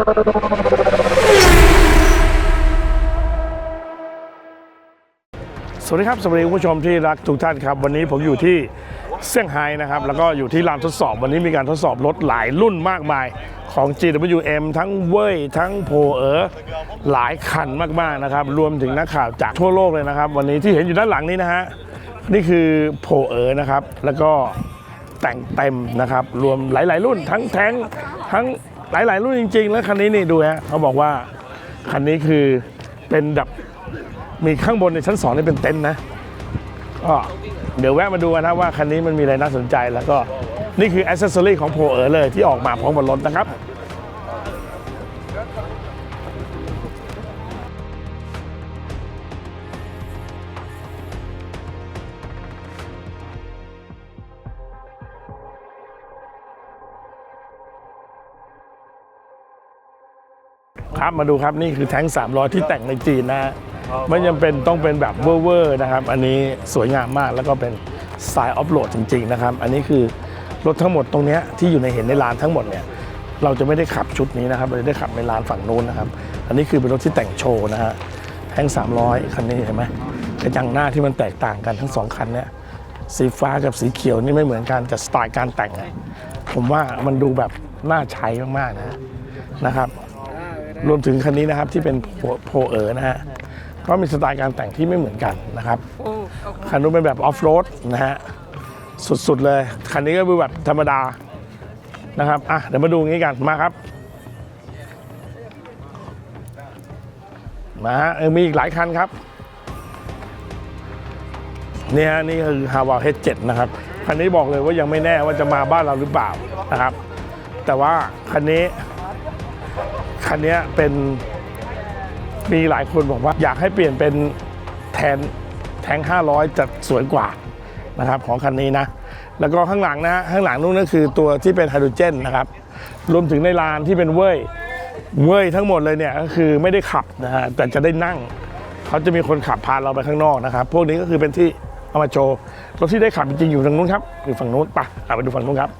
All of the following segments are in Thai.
สวัสดีครับสวัสดีคุณผู้ชมที่รักทุกท่านครับ วันนี้ผมอยู่ที่เซี่ยงไฮ้นะครับ แล้วก็อยู่ที่ลานทดสอบ วันนี้มีการทดสอบรถหลายรุ่นมากมายของ GWM ทั้งเว่ยทั้งโพเออหลายคันมากๆนะครับ รวมถึงนักข่าวจากทั่วโลกเลยนะครับ วันนี้ที่เห็นอยู่ด้านหลังนี้นะฮะนี่คือโพเออนะครับ แล้วก็แต่งเต็มนะครับ รวมหลาย ๆ รุ่นทั้งแท้งทั้ง หลาย ๆ รุ่นจริง ๆ แล้วคันนี้นี่ดูฮะเขาบอกว่าคันนี้คือเป็นดับมีข้างบนในชั้นสองนี่เป็นเต็นท์นะก็เดี๋ยวแวะมาดูกันนะว่าคันนี้มันมีอะไรน่าสนใจแล้วก็นี่คืออ c เซสซอรีของโพเอ๋อเลยที่ออกมาพร้อมกับรถนะครับ ครับมาดูครับนี่คือแท้ง300ที่แต่งในจีนนะฮะไม่จำเป็นต้องเป็นแบบเวอร์ๆนะครับ อันนี้สวยงามมากแล้วก็เป็นสายออฟโหลดจริง ๆ นะครับ อันนี้คือรถทั้งหมดตรงเนี้ยที่อยู่ในเห็นในลานทั้งหมดเนี่ยเราจะไม่ได้ขับชุดนี้นะครับเราจะได้ขับในลานฝั่งนู้นนะครับ อันนี้คือเป็นรถที่แต่งโชว์นะฮะแท้ง300 คันนี้เห็นไหมกระจังหน้าที่มันแตกต่างกันทั้งสองคันเนี่ยสีฟ้ากับสีเขียวนี่ไม่เหมือนกันแต่สไตล์การแต่งอะผมว่ามันดูแบบน่าใช้มากๆนะนะครับ รวมถึงคันนี้นะครับที่เป็นโพเอ๋อนะฮะก็มีสไตล์การแต่งที่ไม่เหมือนกันนะครับคันนู้นเป็นแบบออฟโรดนะฮะสุดๆเลย คันนี้ก็เป็นแบบธรรมดานะครับอะเดี๋ยวมาดูงี้กันมาครับมาฮะเออมีอีกหลายคันครับเนี่ยฮะนี่คือ h a w a l H7 นะครับคันนี้บอกเลยว่ายังไม่แน่ว่าจะมาบ้านเราหรือเปล่านะครับ แต่ว่าคันนี้ คันนี้เป็นมีหลายคนบอกว่าอยากให้เปลี่ยนเป็นแทนแทง 500 จะสวยกว่านะครับของคันนี้นะ แล้วก็ข้างหลังนะข้างหลังนู้นก็คือตัวที่เป็นไฮโดรเจนนะครับ รวมถึงในลานที่เป็นเว่ยเว่ยทั้งหมดเลยเนี่ยก็คือไม่ได้ขับนะฮะแต่จะได้นั่ง เขาจะมีคนขับพาเราไปข้างนอกนะครับ พวกนี้ก็คือเป็นที่เอามาโชว์รถที่ได้ขับจริงๆอยู่ตรงนู้นครับอยู่ฝั่งนู้นไปะไปดูฝั่งนู้นครับ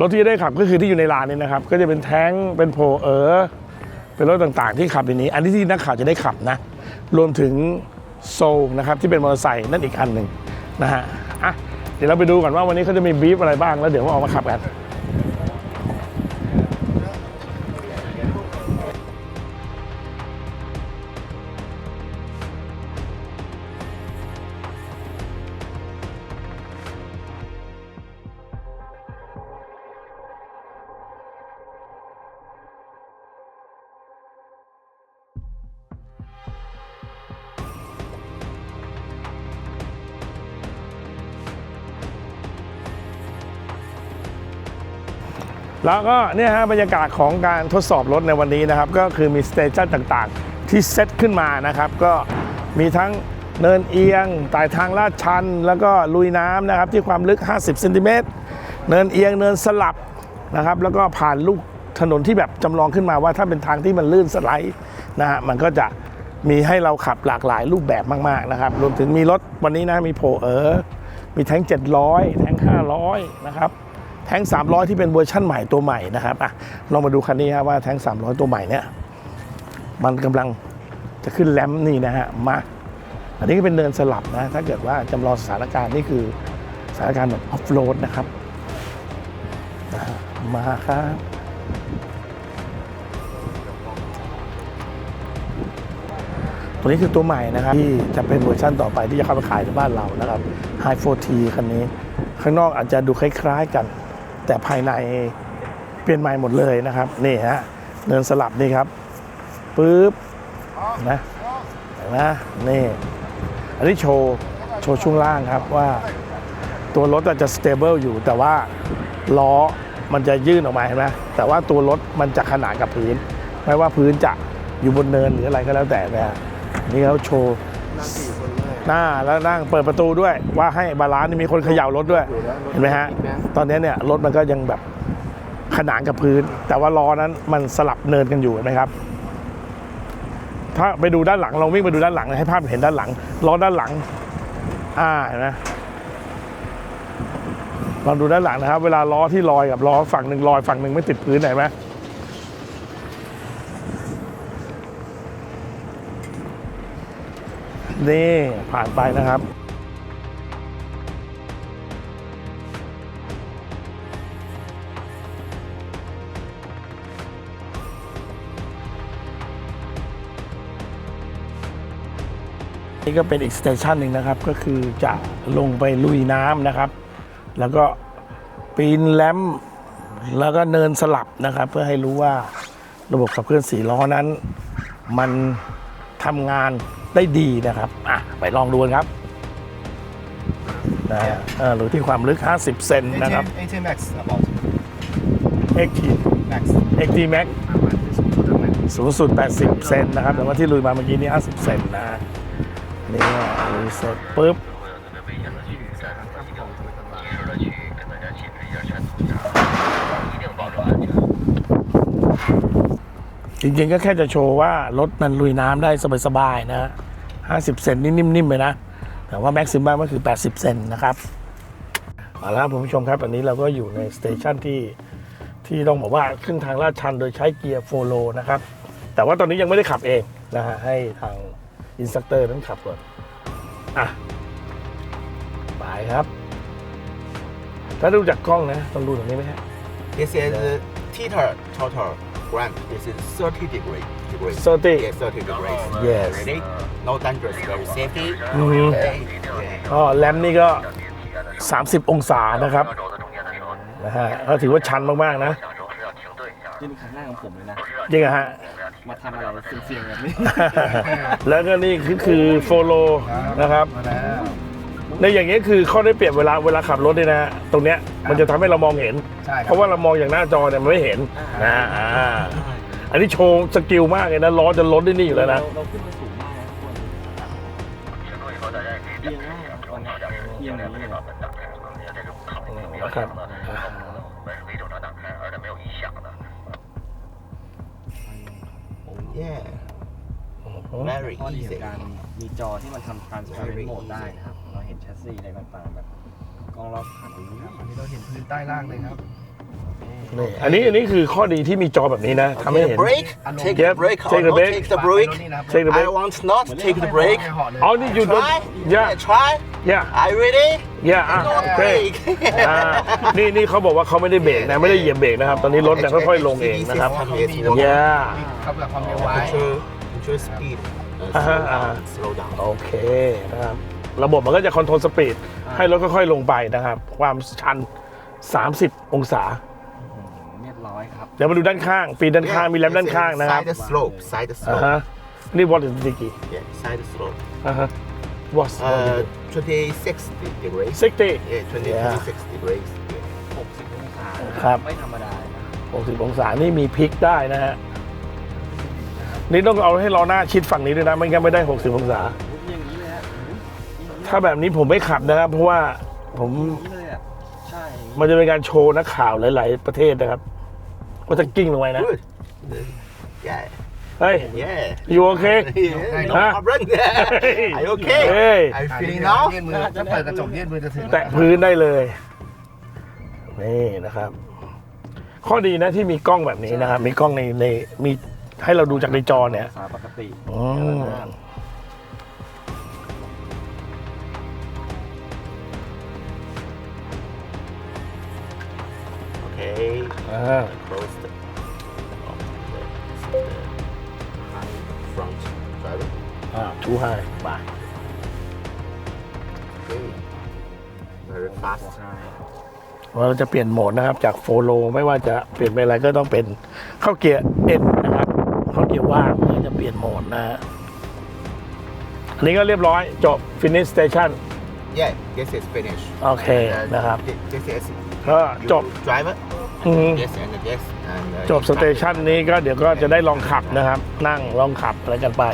รถที่ได้ขับก็คือที่อยู่ในลานนี้นะครับ ก็จะเป็นแท้งเป็นโพเออเป็นรถต่างๆ ที่ขับในนี้ อันนี้ที่นักข่าวจะได้ขับนะ รวมถึงโซลนะครับที่เป็นมอเตอร์ไซค์นั่นอีกอันหนึ่งนะฮะอะเดี๋ยวเราไปดูก่อนว่าวันนี้เขาจะมีบีฟอะไรบ้างแล้วเดี๋ยวเราออกมาขับกัน แล้วก็เนี่ยฮะบรรยากาศของการทดสอบรถในวันนี้นะครับ ก็คือมีสเตชันต่างๆ ที่เซตขึ้นมานะครับ ก็มีทั้งเนินเอียงไต่ทางลาดชัน แล้วก็ลุยน้ำนะครับ ที่ความลึก 50เซนติเมตรเนินเอียงเนินสลับนะครับ แล้วก็ผ่านลูกถนนที่แบบจำลองขึ้นมาว่าถ้าเป็นทางที่มันลื่นสไลด์นะฮะมันก็จะมีให้เราขับหลากหลายรูปแบบมากๆนะครับ รวมถึงมีรถวันนี้นะมีโผเออมีแท้ง 700 แท้ง 500 นะครับ แท้ง300 ที่เป็นเวอร์ชั่นใหม่ตัวใหม่นะครับอะลองมาดูคันนี้ครับว่าแท้ง300 ตัวใหม่เนี่ยมันกำลังจะขึ้นแรมป์นี่นะฮะมา อันนี้ก็เป็นเนินสลับนะ ถ้าเกิดว่าจำลองสถานการณ์นี่คือสถานการณ์แบบออฟโรดนะครับมาครับตัวนี้คือตัวใหม่นะครับ ที่จะเป็นเวอร์ชั่นต่อไปที่จะเข้าไปขายในบ้านเรานะครับ h i 4 t คันนี้ ข้างนอกอาจจะดูคล้าย ๆ กัน แต่ภายในเปลี่ยนใหม่หมดเลยนะครับ นี่ฮะเนินสลับนี่ครับปึ๊บนะนไหมนี่อันนี้โชว์โชว์ช่วงล่างครับว่า ตัวรถอาจจะสเตเบิลอยู่แต่ว่าล้อมันจะยื่นออกมาเห็นไหมแต่ว่าตัวรถมันจะขนานกับพื้น ไม่ว่าพื้นจะอยู่บนเนินหรืออะไรก็แล้วแต่นะนี่เขาโชว์ หน้าแล้วนั่งเปิดประตูด้วย ว่าให้บาลานซ์นี่มีคนเขย่ารถด้วย เห็นไหมฮะ ตอนนี้เนี่ยรถมันก็ยังแบบขนานกับพื้น แต่ว่าล้อนั้นมันสลับเนินกันอยู่เห็นไหมครับ ถ้าไปดูด้านหลังลองวิ่งไปดูด้านหลังให้ภาพเห็นด้านหลังล้อด้านหลัง อ่าเห็นไหมลองดูด้านหลังนะครับ เวลาล้อที่ลอยกับล้อฝั่งหนึ่งลอยฝั่งหนึ่งไม่ติดพื้นเห็นไหม นี่ผ่านไปนะครับนี่ก็เป็นอีกสเตชันหนึ่งนะครับ ก็คือจะลงไปลุยน้ำนะครับ แล้วก็ปีนแลมแล้วก็เนินสลับนะครับ เพื่อให้รู้ว่าระบบขับเคลื่อนสีล้อนั้น มันทำงาน ได้ดีนะครับอะไปลองดูกันครับนะฮะเออหรือที่ความลึก 50 เซนนะครับ ATM, ATM Max about XT Max XT Max สูงสุด 80 เซนนะครับ แต่ว่าที่ลุยมาเมื่อกี้นี่50 เซนนะฮะนี่ลุยเสร็จปุ๊บ จริงๆก็แค่จะโชว์ว่ารถมันลุยน้ำได้สบายๆนะฮะ50เซนนี่นิ่มๆไปนะ แต่ว่าแม็กซิมัมก็คือ 80 เซนนะครับเอาละครับคุณผู้ชมครับอันนี้เราก็อยู่ในสเตชันที่ที่ต้องบอกว่าขึ้นทางลาดชันโดยใช้เกียร์โฟโลนะครับ แต่ว่าตอนนี้ยังไม่ได้ขับเองนะฮะให้ทางอินสตัคเตอร์นั้นขับก่อนอะไปครับ ถ้าดูจากกล้องนะต้องดูตรงนี้ไหมฮะ This is uh, theta total ramp. This is 30 degree degrees. 30. Yes, 30 degrees. Yes. Ready? No dangerous. Very safety. อือฮึ Okay. Yeah. ก็แรมนี่ก็ 30 องศานะครับนะฮะก็ถือว่าชันมากๆนะนี่เป็นครั้งแรกของผมเลยนะ จริงอะฮะ มาทำอะไรเสี่ยงๆแบบนี้ แล้วก็นี่คือคือโฟโลนะครับ มาแล้ว ในอย่างนี้ยคือข้อได้เปรียบเวลาเวลาขับรถเนี่ยนะฮะตรงเนี้ยมันจะทำให้เรามองเห็น ใช่คเพรับราะว่าเรามองอย่างหน้าจอเนี่ยมันไม่เห็นนะอ่าอันนี้โชว์สกิลมากเลยนะล้อจะลดได้นี่อยู่แล้วนะเราเราขึ้นไปสูงมากนะทุกคนเอียงมากตอนนี้เอียงอย่างนี้เลยนะครับ Yeah. อืม Very ข้อดีขอ easy. งการมีจอที่มันทำ transparent mode ได้นะครับเราเห็นแชส ซีอะไรต่างๆแบบกล้องรอบคันนี้อันนี้เราเห็นพื้นใต้ล่างเลยครับนี่อันนี้อันนี้คือข้อดีที่มีจอแบบนี้นะทำให้ Okay, เห็น the brake. Take Yep, the brake. take or the not brake. Take the brake. Take the brake. I want not take the brake. อ๋อนี่อยู่ตรง Try. ย่า Yeah, try. ย่า Are you ready? ย่าอะ Not โอเค brake. อ่านี่นี่เขาบอกว่าเขาไม่ได้เบรกนะไม่ได้เหยียบเบรกนะครับ ตอนนี้รถเนี่ยค่อยๆลงเองนะครับย่าขับแบบความเร็วไว้ Control control speed. Uh, อ่าฮะ slow อ่า down. Slow down. โอเคนะครับ ระบบมันก็จะคอนโทรลสปีดให้รถค่อยๆลงไปนะครับ ความชัน 30 องศา เรียบร้อยครับ เดี๋ยวมาดูด้านข้างปีนด้านข้างมีแรมด้านข้างนะครับ Side slope. Side อ่า slope. ฮะนี่วอลเลนติกี้ Yeah, side slope. อ่าฮะวอส Uh, 26 degrees. ซิกตี้ Yeah, 20, Yeah. 26 degrees. Yeah. 60องศาครับ ไม่ธรรมดานะ60 องศานี่มีพลิกได้นะฮะนี่ต้องเอาให้ล้อหน้าชิดฝั่งนี้ด้วยนะ ไม่งั้นไม่ได้ 60 องศา ถ้าแบบนี้ผมไม่ขับนะครับ เพราะว่าผมอย่างนี้เลยอะใช่มันจะเป็นการโชว์นักข่าวหลาย ๆ ประเทศนะครับว่าจะกิ้งลงไปนะ Good. Yeah. เฮ้ย Yeah. อยู่โอเค Yeah, no Huh? problem. Are you okay? Hey. Are you feeling now? ยื่นมือถ้าเปิดกระจกยื่นมือจะถึงแตะพื้นได้เลย นี่นะครับ ข้อดีนะที่มีกล้องแบบนี้นะครับ มีกล้องในในมีให้เราดูจากในจอเนี่ยองศาปกติ อืม อ่า Close the, oh, the, the high front driver. อ่าทูไฮมา Okay. Very fast. ใช่เราจะเปลี่ยนโหมดนะครับจากโฟโลไม่ว่าจะเปลี่ยนเป็นอะไรก็ต้องเป็นเข้าเกียร์เอ็นนะครับเข้าเกียร์ว่างเราจะเปลี่ยนโหมดนะฮะอันนี้ก็เรียบร้อยจบ finish station Yeah, this is finished. โอเค Uh, นะครับ thi- This is ก็จบ you driver. อืม Yes and yes. And, uh, จบ you ส drive. เตชันนี้ก็เดี๋ยวก็จะได้ลองขับนะครับ นั่งลองขับอะไรกันไป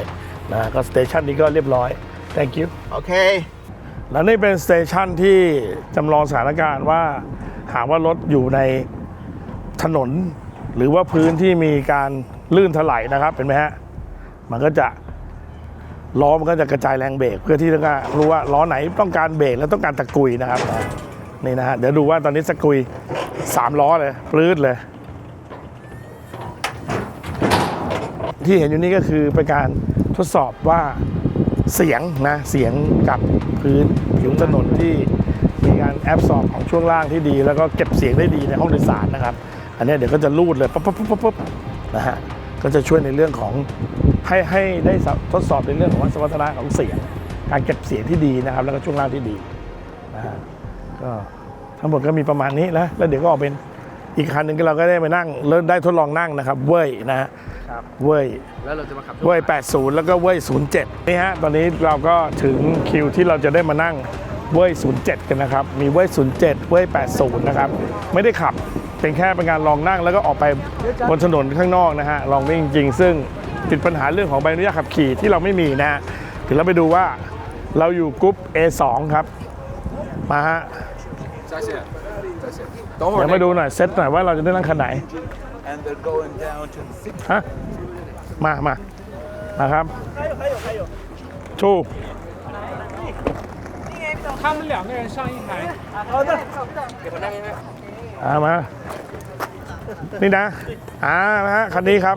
นะก็สเตชันนี้ก็เรียบร้อย thank you Okay. แล้วนี่เป็นสเตชันที่จำลองสถานการณ์ว่าหากว่ารถอยู่ในถนน หรือว่าพื้นที่มีการลื่นถลายนะครับเห็นไหมฮะ มันก็จะล้อมันก็จะกระจายแรงเบรกเพื่อที่จะรู้ว่าล้อไหนต้องการเบรกแล้วต้องการตะกุยนะครับ นี่นะฮะ เดี๋ยวดูว่าตอนนี้สกุยสามล้อเลยปลื้ดเลย ที่เห็นอยู่นี่ก็คือเป็นการทดสอบว่าเสียงนะ เสียงกับพื้นผิวถนนที่มีการแอบสอบของช่วงล่างที่ดี แล้วก็เก็บเสียงได้ดีในห้องโดยสารนะครับ อันนี้เดี๋ยวก็จะลูดเลยปั๊บปั๊บปั๊บปั๊บปั๊บนะฮะก็จะช่วยในเรื่องของให้ให้ได้ทดสอบในเรื่องของสมรรถนะของเสียง การเก็บเสียงที่ดีนะครับ แล้วก็ช่วงล่างที่ดีนะฮะ ก็ทั้งหมดก็มีประมาณนี้นะแล้วเดี๋ยวก็ออกเป็นอีกคันหนึ่งก็เราก็ได้มานั่งเริ่มได้ทดลองนั่งนะครับ เว้ยนะฮะครับเว้ยแล้วเราจะมาขับเว้ย80 แล้วก็เว้ย07นี่ฮะตอนนี้เราก็ถึงคิวที่เราจะได้มานั่งเว้ย07 กันนะครับ มีเว้ย07 เว้ย80 นะครับ ไม่ได้ขับเป็นแค่เป็นการลองนั่งแล้วก็ออกไปบนถนนข้างนอกนะฮะลองได้จริง ๆ ซึ่งติดปัญหาเรื่องของใบอนุญาตขับขี่ที่เราไม่มีนะฮะถึงเราไปดูว่าเราอยู่กรุ๊ป A2 ครับมาฮะ 再见，再见。等会 เดี๋ 儿 ยวมาดูหน่อยเซตหน่อยว่าเราจะได้นั่งคันไหน and they're going down to six. ฮะ มา มา มาครับชู 他们两个人上一排。 อามา นี่นะอ่านะฮะ คันนี้ครับ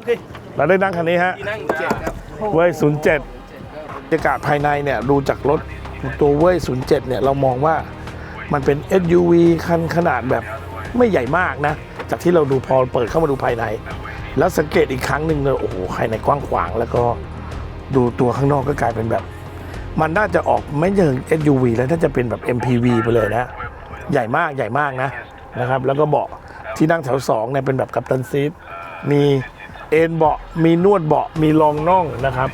เราได้นั่งคันนี้ฮะเว้ย07บรรยากาศภายในเนี่ย ดูจากรถตัวเว้ย07 เนี่ย เรามองว่า มันเป็น SUV คันขนาดแบบไม่ใหญ่มากนะ จากที่เราดูพอเปิดเข้ามาดูภายใน แล้วสังเกตอีกครั้งหนึ่งเลยโอ้โหภายในกว้างขวาง แล้วก็ดูตัวข้างนอกก็กลายเป็นแบบ มันน่าจะออกไม่เชิง SUV แล้วน่าจะเป็นแบบ MPV ไปเลยนะ ใหญ่มากใหญ่มากนะนะครับ แล้วก็เบาะที่นั่งแถวสองเนี่ยเป็นแบบกัปตันซีทมีเอนเบาะมีนวดเบาะมีรองน่องนะครับ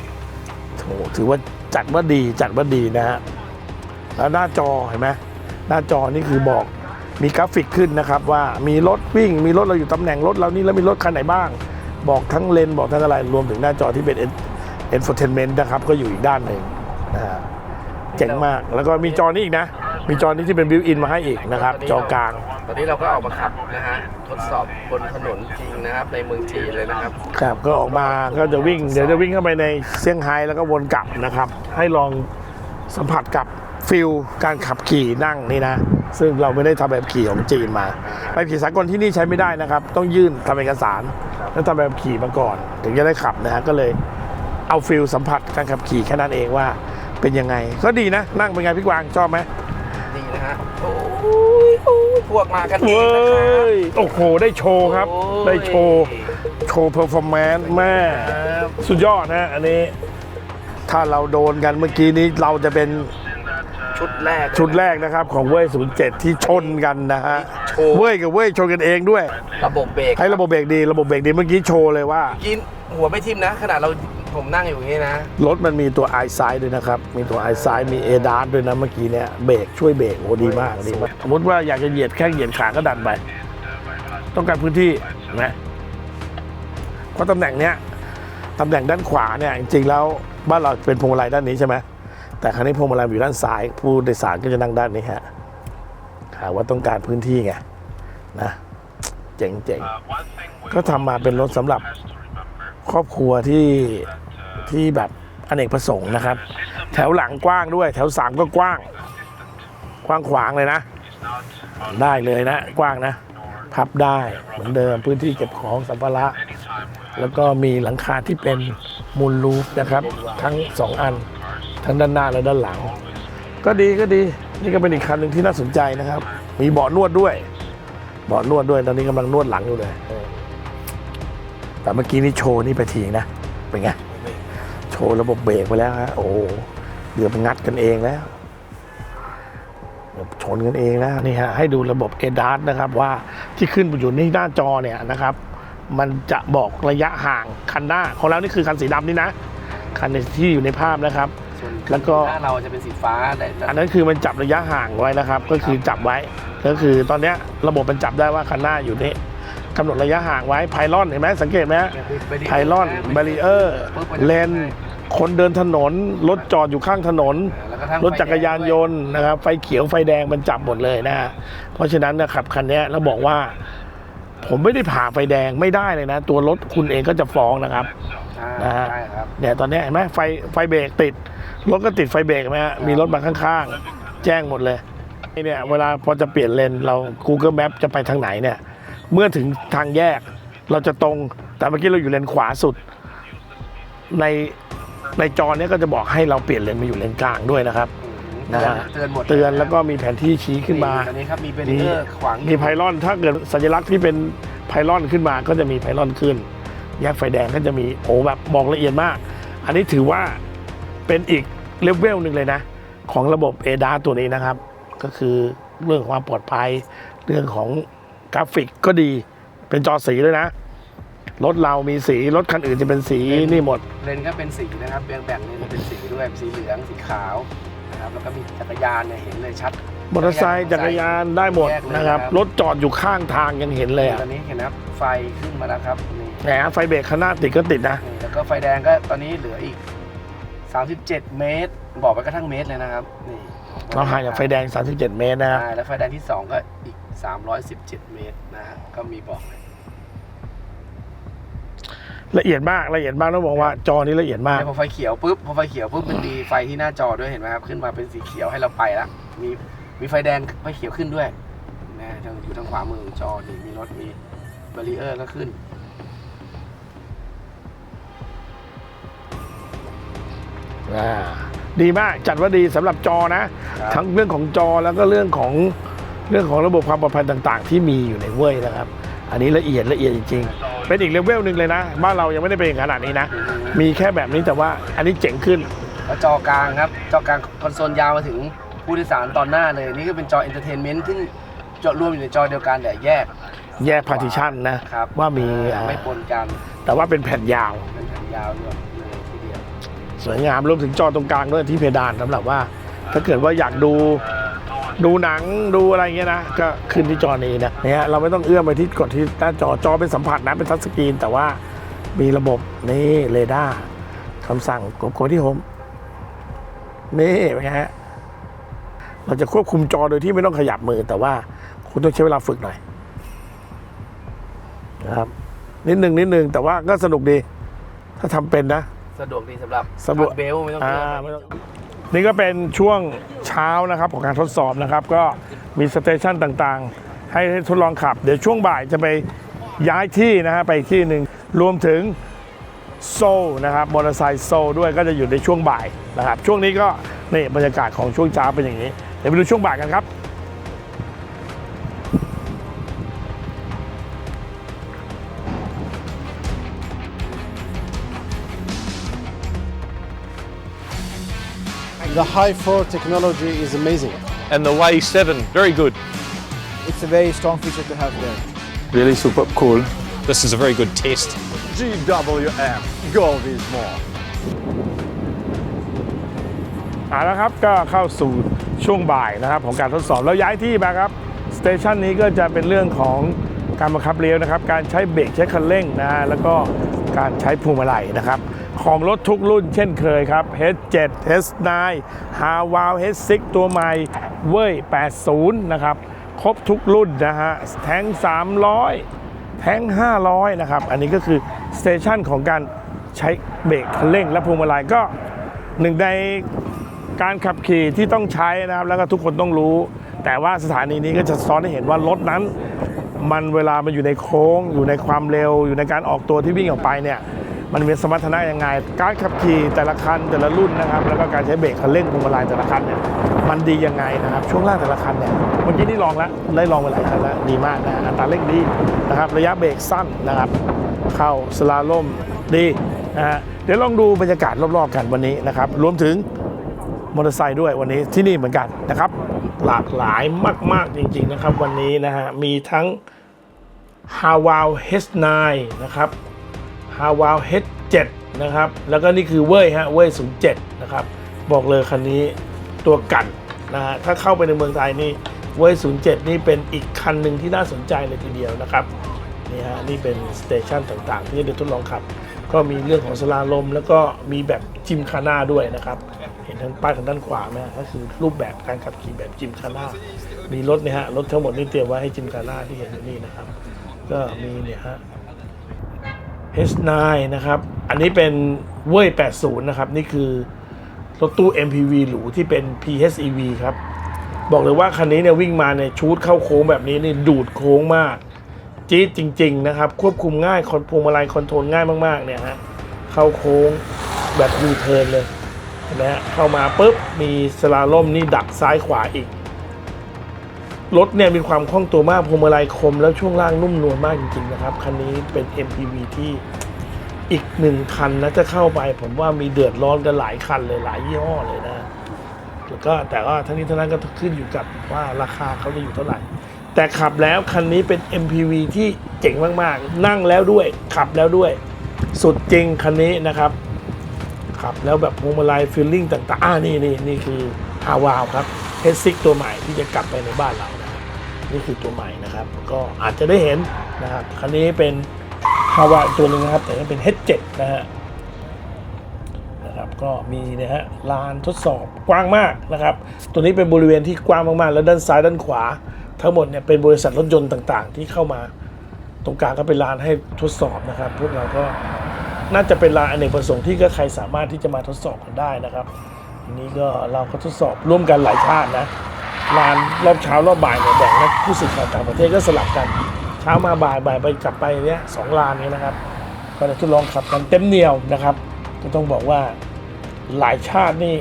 โถถือว่าจัดว่าดีจัดว่าดีนะฮะแล้วหน้าจอเห็นไหม หน้าจอนี่คือบอกมีกราฟิกขึ้นนะครับ ว่ามีรถวิ่งมีรถเราอยู่ตำแหน่งรถเรานี่แล้วมีรถคันไหนบ้าง บอกทั้งเลนบอกทั้งอะไรรวมถึงหน้าจอที่เป็น entertainment นะครับก็อยู่อีกด้านหนึ่งนะฮะเจ๋งมากแล้วก็มีจอนี้อีกนะ มีจอนี้ที่เป็นบิวอินมาให้อีกนะครับ จอกลาง ตอนนี้เราก็ออกมาขับนะฮะทดสอบบนถนนจริงนะครับ ในเมืองจีนเลยนะครับครับก็ออกมาก็จะวิ่งเดี๋ยวจะวิ่งเข้าไปในเซี่ยงไฮ้แล้วก็วนกลับนะครับ ให้ลองสัมผัสกับ ฟิลการขับขี่นั่งนี่นะ ซึ่งเราไม่ได้ทำแบบขี่ของจีนมา ไปขี่สากลที่นี่ใช้ไม่ได้นะครับ ต้องยื่นทำเอกสาร แล้วทำแบบขี่มาก่อน ถึงจะได้ขับนะฮะก็เลยเอาฟิลสัมผัสการขับขี่แค่นั้นเองว่าเป็นยังไง ก็ดีนะ นั่งเป็นไงพี่กวางชอบไหมดีนะฮะโอ้ยโอ้ยพวกมากันเองเว้นะครับยโอ้โห ได้โชว์ครับ โอ้ย ได้โชว์ โชว์เพอร์ฟอร์แมนซ์แม่ครับสุดยอดนะอันนี้ ถ้าเราโดนกันเมื่อกี้นี้เราจะเป็น ชุดแรก ชุดแรกนะครับของเว่ย07 ที่ชนกันนะฮะโชว์ เว่ยกับเว่ยชนกันเองด้วย ระบบเบรกให้ระบบเบรกดีระบบเบรกดีเมื่อกี้โชว์เลยว่า กินหัวไม่ทิ่มนะ ขนาดเราผมนั่งอยู่อย่างนี้นะ รถมันมีตัวไอซ้ายด้วยนะครับ มีตัวไอซ้ายมีเอดาร์ด้วยนะเมื่อกี้เนี่ยเบรกช่วยเบรกโอ้ดีมากดีมากสมมติว่าอยากจะเหยียดแข้งเหยียดขาก็ดันไป ต้องการพื้นที่เห็นไหมเพราะตำแหน่งเนี้ยตำแหน่งด้านขวาเนี่ยจริงๆแล้วบ้านเราเป็นพวงมาลัยด้านนี้ใช่ไหม แต่ครั้นี้พวงมาลัยอยู่ด้านซ้าย ผู้โดยสารก็จะนั่งด้านนี้ฮะหาว่าต้องการพื้นที่ไงนะเจ๋งๆ ก็ทำมาเป็นรถสำหรับครอบครัวที่ที่แบบอเนกประสงค์นะครับ แถวหลังกว้างด้วย แถวสามก็กว้าง กว้างขวางเลยนะ ได้เลยนะ กว้างนะพับได้เหมือนเดิมพื้นที่เก็บของสัมภาระแล้วก็มีหลังคาที่เป็นมูลรูฟนะครับ ทั้งสองอัน ทั้งด้านหน้าและด้านหลัง ก็ดีก็ดีนี่ก็เป็นอีกคันหนึ่งที่น่าสนใจนะครับ มีเบาะนวดด้วยเบาะนวดด้วยตอนนี้กำลังนวดหลังอยู่เลยแต่เมื่อกี้นี่โชว์นี่ไปทีนะเป็นไงโชว์ระบบเบรกไปแล้วฮะโอ้โหเดี๋ยวไปงัดกันเองแล้วชนกันเองแล้วนี่ฮะให้ดูระบบเอดาร์นะครับว่าที่ขึ้นอยู่ในหน้าจอเนี่ยนะครับ มันจะบอกระยะห่างคันหน้าของเรานี่คือคันสีดำนี่นะคันที่อยู่ในภาพนะครับ แล้วก็หน้าเราจะเป็นสีฟ้าแต่แต่อันนั้นคือมันจับระยะห่างไว้นะครับ ก็คือจับไว้ ก็คือตอนเนี้ยระบบมันจับได้ว่าคันหน้าอยู่นี่กำหนดระยะห่างไว้ไพลอนเห็นไหมสังเกตไหมฮะไพลอนบารีเออร์เลนคนเดินถนน รถจอดอยู่ข้างถนนแล้วก็ทั้งรถจักรยานยนต์นะครับ ไฟเขียวไฟแดงมันจับหมดเลยนะฮะเพราะฉะนั้นนะครับคันเนี้ยเราบอกว่า ผมไม่ได้ผ่าไฟแดงไม่ได้เลยนะ ตัวรถคุณเองก็จะฟ้องนะครับใช่นะฮะใช่ครับเนี่ยตอนเนี้ยเห็นไหมไฟไฟเบรกติด รถก็ติดไฟเบรกเห็นไหมฮะมีรถมาข้างๆ แจ้งหมดเลยนี่เนี่ยเวลาพอจะเปลี่ยนเลนเรา Google Map จะไปทางไหนเนี่ย เมื่อถึงทางแยกเราจะตรงแต่เมื่อกี้เราอยู่เลนขวาสุด ในในจอเนี้ยก็จะบอกให้เราเปลี่ยนเลนมาอยู่เลนกลางด้วยนะครับนะฮะเตือนหมดเตือนแล้วก็มีแผนที่ชี้ขึ้นมาตอนนี้ครับมีเบรีเออร์ขวางอยู่มีไพลอนถ้าเกิดสัญลักษณ์ที่เป็นไพลอนขึ้นมาก็จะมีไพลอนขึ้น แยกไฟแดงก็จะมีโอ้แบบบอกละเอียดมาก อันนี้ถือว่า เป็นอีกเลเวลหนึ่งเลยนะ ของระบบ a d a ตัวนี้นะครับ ก็คือเรื่องความปลอดภัย เรื่องของกราฟิกก็ดีเป็นจอสีเลยนะ รถเรามีสี รถคันอื่นจะเป็นสีนี่หมด เลนก็เป็นสีนะครับแบ่งแบ่งเลนเป็นสีด้วยสีเหลืองสีขาวนะครับแล้วก็มีจักรยานเนี่ยเห็นเลยชัดมอเตอร์ไซค์จักรยานได้หมดนะครับ รถจอดอยู่ข้างทางยังเห็นเลยอะตอนนี้เห็นนะครับไฟขึ้นมาแล้วครับนี่แหมไฟเบรกข้างหน้าติดก็ติดนะนี่แล้วก็ไฟแดงก็ตอนนี้เหลืออีก 37 เมตร บอกไปกระทั่งเมตรเลยนะครับ นี่เราห่างจากไฟแดง 37 เมตรนะใช่แล้วไฟแดงที่ 2 ก็อีก 317 เมตรนะฮะก็มีบอกเลยละเอียดมากละเอียดมากต้องบอกว่าจอนี้ละเอียดมากแต่พอไฟเขียวปุ๊บพอไฟเขียวปุ๊บมันมีไฟที่หน้าจอด้วยเห็นไหมครับ ขึ้นมาเป็นสีเขียวให้เราไปละมีมีไฟแดงไฟเขียวขึ้นด้วยนะทางอยู่ทางขวามือของจอนี่มีรถมีบารีเออร์ก็ขึ้น ดีมากจัดว่าดีสำหรับจอนะครับทั้งเรื่องของจอแล้วก็เรื่องของเรื่องของระบบความปลอดภัยต่างๆ ที่มีอยู่ในเว้ยนะครับ อันนี้ละเอียดละเอียดจริงๆ เป็นอีกเลเวลหนึ่งเลยนะ บ้านเรายังไม่ได้เป็นอย่างขนาดนี้นะ มีแค่แบบนี้แต่ว่าอันนี้เจ๋งขึ้นแล้วจอกลางครับ จอกลางคอนโซลยาวมาถึงผู้โดยสารตอนหน้าเลย นี่ก็เป็นจอเอนเตอร์เทนเมนต์ที่จอรวมอยู่ในจอเดียวกันแต่แยก แยกพาร์ติชันนะครับว่ามีอ่าไม่ปนกัน แต่ว่าเป็นแผ่นยาวเป็นแผ่นยาวด้วยเลยทีเดียว สวยงามรวมถึงจอตรงกลางด้วยที่เพดานสำหรับว่า ถ้าเกิดว่าอยากดูดูหนังดูอะไรเงี้ยนะ ก็ขึ้นที่จอนี้นะเนี่ยเราไม่ต้องเอื้อมไปที่กดที่หน้าจอจอเป็นสัมผัสนะเป็นทัชสกรีน แต่ว่ามีระบบนี่เรดาร์คำสั่งกดกดที่โฮมนี่เป็นไงฮะเราจะควบคุมจอโดยที่ไม่ต้องขยับมือแต่ว่าคุณต้องใช้เวลาฝึกหน่อยนะครับนิดหนึ่งนิดหนึ่งแต่ว่าก็สนุกดี ถ้าทำเป็นนะ สะดวกดีสำหรับสะดวก เบลไม่ต้องอ่าเลือกไม่ต้องนี่ก็เป็นช่วงเช้านะครับของการทดสอบนะครับ ก็มีสเตชันต่างๆให้ทดลองขับ เดี๋ยวช่วงบ่ายจะไปย้ายที่นะฮะไปอีกที่หนึ่งรวมถึงโซลนะครับมอเตอร์ไซค์โซลด้วยก็จะอยู่ในช่วงบ่ายนะครับ ช่วงนี้ก็นี่บรรยากาศของช่วงเช้าเป็นอย่างนี้ เดี๋ยวไปดูช่วงบ่ายกันครับ The high floor technology is amazing. and the way 7 very good it's a very strong feature to have there. really super cool this is a very good test GWM, go with more. เอาละครับก็เข้าสู่ช่วงบ่ายนะครับของการทดสอบแล้วย้ายที่มาครับสเตชันนี้ก็จะเป็นเรื่องของการบังคับเลี้ยวนะครับ การใช้เบรกใช้คันเร่งนะฮะแล้วก็การใช้พวงมาลัยนะครับ ของรถทุกรุ่นเช่นเคยครับ H7 H9 h a w a l H6 ตัวใหม่เว่ย80 นะครับ ครบทุกรุ่นนะฮะ แท้ง 300 แท้ง 500 นะครับ อันนี้ก็คือสเตชันของการใช้เบรกคันเร่งและพวงมาลัยก็หนึ่งในการขับขี่ที่ต้องใช้นะครับ แล้วก็ทุกคนต้องรู้ แต่ว่าสถานีนี้ก็จะสอนให้เห็นว่ารถนั้น มันเวลามันอยู่ในโค้ง อยู่ในความเร็ว อยู่ในการออกตัวที่วิ่งออกไปเนี่ย มันมีสมรรถนะยังไง การขับขี่แต่ละคันแต่ละรุ่นนะครับ แล้วก็การใช้เบรกคันเร่งพวงมาลัยแต่ละคันเนี่ยมันดียังไงนะครับ ช่วงล่างแต่ละคันเนี่ยเมื่อกี้นี่ลองแล้วได้ลองไปหลายคันแล้วดีมากนะอัตราเร่งดีนะครับ ระยะเบรกสั้นนะครับ เข้าสลาล่มดีนะฮะเดี๋ยวลองดูบรรยากาศรอบๆกันวันนี้นะครับ รวมถึงมอเตอร์ไซค์ด้วยวันนี้ที่นี่เหมือนกันนะครับ หลากหลายมาก ๆ จริง ๆ นะครับ วันนี้นะฮะมีทั้ง h a w a l H9 นะครับ h a w a l H7 นะครับ แล้วก็นี่คือเว่ยฮะ เว่ย07 นะครับ บอกเลยคันนี้ตัวกันนะฮะ ถ้าเข้าไปในเมืองไทยนี่เว่ย07 นี่เป็นอีกคันหนึ่งที่น่าสนใจเลยทีเดียวนะครับ นี่ฮะ นี่เป็นสเตชันต่างๆ ที่จะได้ทดลองขับ ก็มีเรื่องของสลาลม แล้วก็มีแบบจิมคาน่าด้วยนะครับ เห็นทางป้ายทางด้านขวาไหมก็คือรูปแบบการขับขี่แบบจิมคาน่า มีรถเนี่ยฮะ รถทั้งหมดนี่เตรียมไว้ให้จิมคาน่าที่เห็นอยู่นี่นะครับ ก็มีเนี่ยฮะ H9 นะครับ อันนี้เป็นเว่ย80 นะครับ นี่คือรถตู้ MPV หรูที่เป็น PHEV ครับ บอกเลยว่าคันนี้เนี่ยวิ่งมาเนี่ยชูดเข้าโค้งแบบนี้นี่ดูดโค้งมากจี๊ดจริง ๆ นะครับ ควบคุมง่ายคอนพวงมาลัยคอนโทรลง่ายมากๆ เนี่ยฮะเข้าโค้งแบบยูเทิร์นเลยเห็นไหมฮะเข้ามาปุ๊บมีสลาล่มนี่ดักซ้ายขวาอีก รถเนี่ยมีความคล่องตัวมากพวงมาลัยคม แล้วช่วงล่างนุ่มนวลมากจริงๆนะครับ คันนี้เป็น MPV ที่อีกหนึ่งคันนะจะเข้าไป ผมว่ามีเดือดร้อนกันหลายคันเลยหลายยี่ห้อเลยนะแล้วก็แต่ว่าทั้งนี้ทั้งนั้นก็ขึ้นอยู่กับว่าราคาเขาจะอยู่เท่าไหร่ แต่ขับแล้วคันนี้เป็น MPV ที่เจ๋งมากๆ นั่งแล้วด้วย ขับแล้วด้วย สุดจริงคันนี้นะครับขับแล้วแบบพวงมาลัยฟีลลิ่งต่างๆอ่านี่นี่นี่คือฮาวาวครับเฮดซิกตัวใหม่ที่จะกลับไปในบ้านเรา นี่คือตัวใหม่นะครับ ก็อาจจะได้เห็นนะครับคันนี้เป็นฮาวาตัวหนึงนะครับ แต่นี่เป็น H7 นะฮะนะครับก็มีนะฮะลานทดสอบกว้างมากนะครับ ตัวนี้เป็นบริเวณที่กว้างมากๆ แล้วด้านซ้ายด้านขวา ทั้งหมดเนี่ยเป็นบริษัทรถยนต์ต่างๆ ที่เข้ามาตรงกลางก็เป็นลานให้ทดสอบนะครับ พวกเราก็น่าจะเป็นลานอเนกประสงค์ที่ก็ใครสามารถที่จะมาทดสอบกันได้นะครับทีนี้ก็เราก็ทดสอบร่วมกันหลายชาตินะ ลานรอบเช้ารอบบ่ายเนี่ยแบ่งนักผู้สื่อข่าวต่างประเทศก็สลับกัน เช้ามาบ่ายบ่ายไปกลับไปเนี้ยสองลานนี้นะครับ ก็ได้ทดลองขับกันเต็มเหนียวนะครับ ก็ต้องบอกว่าหลายชาตินี่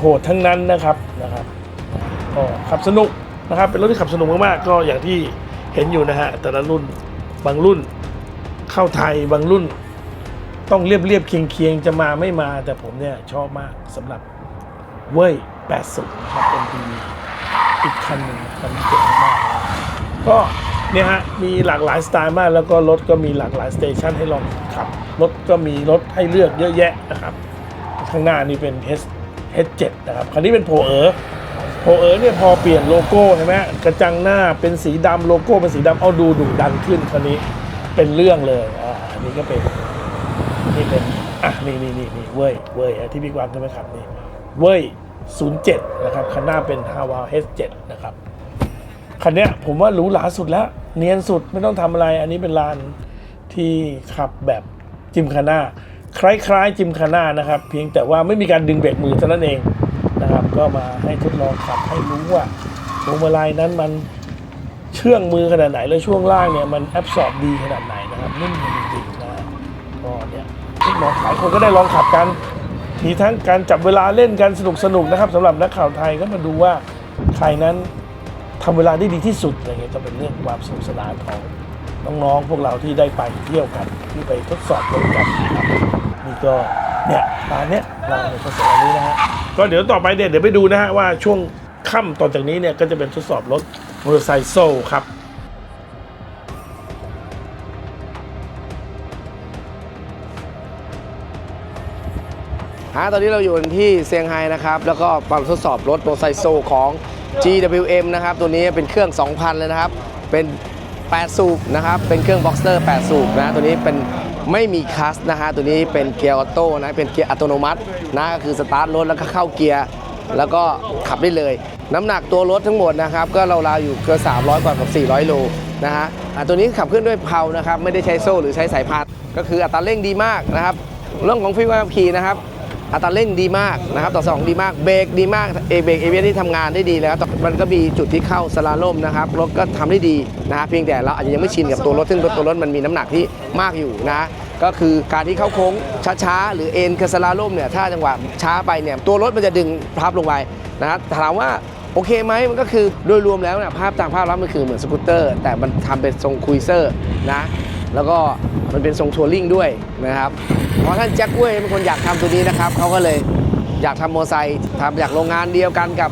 โหดๆทั้งนั้นนะครับนะครับก็ขับสนุกนะครับ เป็นรถที่ขับสนุกมากๆก็อย่างที่เห็นอยู่นะฮะแต่ละรุ่นบางรุ่นเข้าไทยบางรุ่น ต้องเรียบเรียบๆเคียงเคียงๆจะมาไม่มา แต่ผมเนี่ยชอบมากสำหรับเว่ย 80ครับเป็นทีอีกคันหนึ่งมันเจ๋งมากก็เนี่ยฮะมีหลากหลายสไตล์มาก แล้วก็รถก็มีหลากหลายสเตชันให้ลองขับรถก็มีรถให้เลือกเยอะแยะนะครับข้างหน้านี่เป็น H H7 นะครับคันนี้เป็นโพเออโพเออเนี่ยพอเปลี่ยนโลโก้ใช่ไหมกระจังหน้าเป็นสีดำโลโก้เป็นสีดำเอาดูดุดันขึ้นคันนี้เป็นเรื่องเลยอ่าอันนี้ก็เป็นนี่เป็นอะนี่นี่นี่นี่เว้ยเว้ยที่พี่กวางขึ้นไปขับนี่เว้ย 07 นะครับ คันหน้าเป็น h a w a H7 นะครับ คันเนี้ยผมว่าหรูหราสุดแล้ว เนียนสุดไม่ต้องทำอะไร อันนี้เป็นลานที่ขับแบบจิมคาน่าคล้ายๆ จิมคาน่านะครับ เพียงแต่ว่าไม่มีการดึงเบรกมือเท่านั้นเองนะครับ ก็มาให้ทดลองขับให้รู้ว่าพวงมาลัยนั้นมันเชื่องมือขนาดไหน แล้วช่วงล่างเนี่ยมันแอบสอบดีขนาดไหนนะครับนิ่มจริงๆนะก็เนี่ยที่หมอหลายคนก็ได้ลองขับกัน มีทั้งการจับเวลาเล่นกันสนุกสนุกนะครับสำหรับนักข่าวไทยก็มาดูว่าใครนั้นทำเวลาได้ดีที่สุดอะไรเงี้ยก็เป็นเรื่องความสนุกสนานของน้องๆพวกเราที่ได้ไปเที่ยวกันที่ไปทดสอบรถกันนะครับนี่ก็เนี่ยร้านเนี้ยเราในทดสอบนนี้นะฮะก็เดี๋ยวต่อไปเนี่ยเดี๋ยวไปดูนะฮะว่าช่วงค่ำต่อจากนี้เนี่ยก็จะเป็นทดสอบรถมอเตอร์ไซค์โซ่ครับะตอนนี้เราอยู่ที่เซี่ยงไฮ้นะครับ แล้วก็มาทดสอบรถโมไซโซของ GWM นะครับ ตัวนี้เป็นเครื่อง 2,000 เลยนะครับ เป็น 8 สูบนะครับ เป็นเครื่องบ็อกเตอร์ 8 สูบนะ ตัวนี้เป็นไม่มีคัสนะฮะ ตัวนี้เป็นเกียร์ออโต้นะ เป็นเกียร์อัตโนมัตินะก็คือสตาร์ทรถแล้วก็เข้าเกียร์ แล้วก็ขับได้เลย น้ำหนักตัวรถทั้งหมดนะครับ ก็ราวๆอยู่เกิน300 กว่ากับ 400 โลนะฮะตัวนี้ขับเคลื่อนด้วยเพลานะครับ ไม่ได้ใช้โซ่หรือใช้สายพาน ก็คืออัตราเร่งดีมากนะครับ เรื่องของฟิวการขับขี่นะครับ อัตราเร่งดีมากนะครับต่อสองดีมากเบรกดีมากเอเบรกเอเวียที่ทำงานได้ดีแล้วแต่มันก็มีจุดที่เข้าสลาล่มนะครับรถก็ทำได้ดีนะฮะเพียงแต่เราอาจจะยังไม่ชินกับตัวรถซึ่งตัวรถมันมีน้ำหนักที่มากอยู่นะก็คือการที่เข้าโค้งช้าๆหรือเอ็นกับสลาล่มเนี่ยถ้าจังหวะช้าไปเนี่ยตัวรถมันจะดึงพับลงไปนะฮะถามว่าโอเคไหมมันก็คือโดยรวมแล้วเนี่ยภาพตามภาพลับมันคือเหมือนสกูตเตอร์ แต่มันทำเป็นทรงคุยเซอร์นะ แล้วก็มันเป็นทรงทัวริงด้วยนะครับเพราะท่านแจ็คเว่ยเป็นคนอยากทำตัวนี้นะครับเขาก็เลยอยากทำมอเตอร์ไซค์ทำจากโรงงานเดียวกันกับ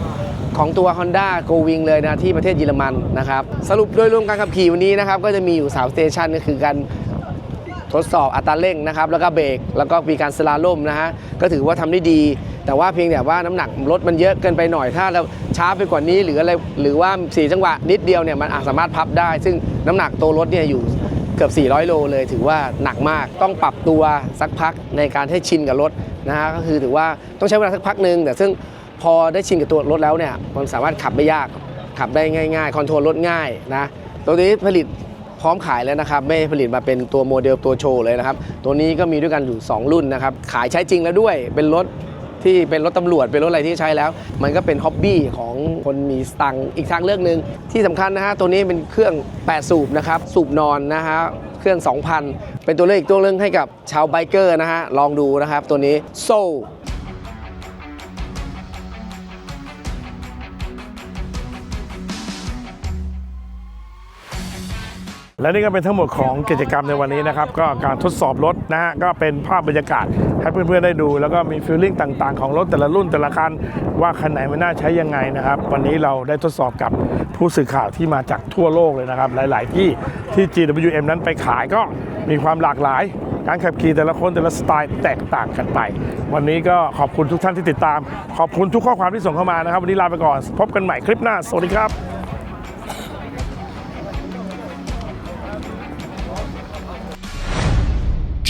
ของตัว Honda Go Wing เลยนะ ที่ประเทศเยอรมันนะครับ สรุปโดยรวมการขับขี่วันนี้นะครับ ก็จะมีอยู่ 3 สเตชันก็คือการทดสอบอัตราเร่งนะครับ แล้วก็เบรกแล้วก็มีการสลาล่มนะฮะ ก็ถือว่าทำได้ดี แต่ว่าเพียงแต่ว่าน้ำหนักรถมันเยอะเกินไปหน่อย ถ้าเราช้าไปกว่านี้หรืออะไรหรือว่าสีจังหวะนิดเดียวเนี่ยมันอาจสามารถพับได้ ซึ่งน้ำหนักตัวรถเนี่ยอยู่ กือบ 400 โลเลยถือว่าหนักมากต้องปรับตัวสักพักในการให้ชินกับรถนะฮะก็คือถือว่าต้องใช้เวลาสักพักหนึ่งแต่ซึ่งพอได้ชินกับตัวรถแล้วเนี่ยมันสามารถขับไม่ยากขับได้ง่ายๆคอนโทรลรถง่ายนะตัวนี้ผลิตพร้อมขายแล้วนะครับ ไม่ผลิตมาเป็นตัวโมเดลตัวโชว์เลยนะครับ ตัวนี้ก็มีด้วยกันอยู่ 2 รุ่นนะครับ ขายใช้จริงแล้วด้วยเป็นรถ ที่เป็นรถตำรวจเป็นรถอะไรที่ใช้แล้ว มันก็เป็นฮ็อบบี้ของคนมีสตังค์อีกทางเลือกหนึ่งที่สำคัญนะฮะตัวนี้เป็นเครื่อง 8 สูบนะครับสูบนอนนะฮะเครื่อง 2,000 เป็นตัวเลือกอีกตัวเลือกให้กับชาวไบเกอร์นะฮะลองดูนะครับตัวนี้โซ และนี่ก็เป็นทั้งหมดของกิจกรรมในวันนี้นะครับ ก็การทดสอบรถนะฮะก็เป็นภาพบรรยากาศให้เพื่อนๆได้ดู แล้วก็มีฟีลลิ่งต่างๆของรถแต่ละรุ่นแต่ละคันว่าคันไหนมันน่าใช้ยังไงนะครับ วันนี้เราได้ทดสอบกับผู้สื่อข่าวที่มาจากทั่วโลกเลยนะครับ หลายๆที่ที่ GWM นั้นไปขายก็มีความหลากหลายการขับขี่แต่ละคนแต่ละสไตล์แตกต่างกันไป วันนี้ก็ขอบคุณทุกท่านที่ติดตาม ขอบคุณทุกข้อความที่ส่งเข้ามานะครับ วันนี้ลาไปก่อน พบกันใหม่คลิปหน้า สวัสดีครับ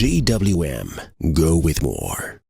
GWM. Go with more.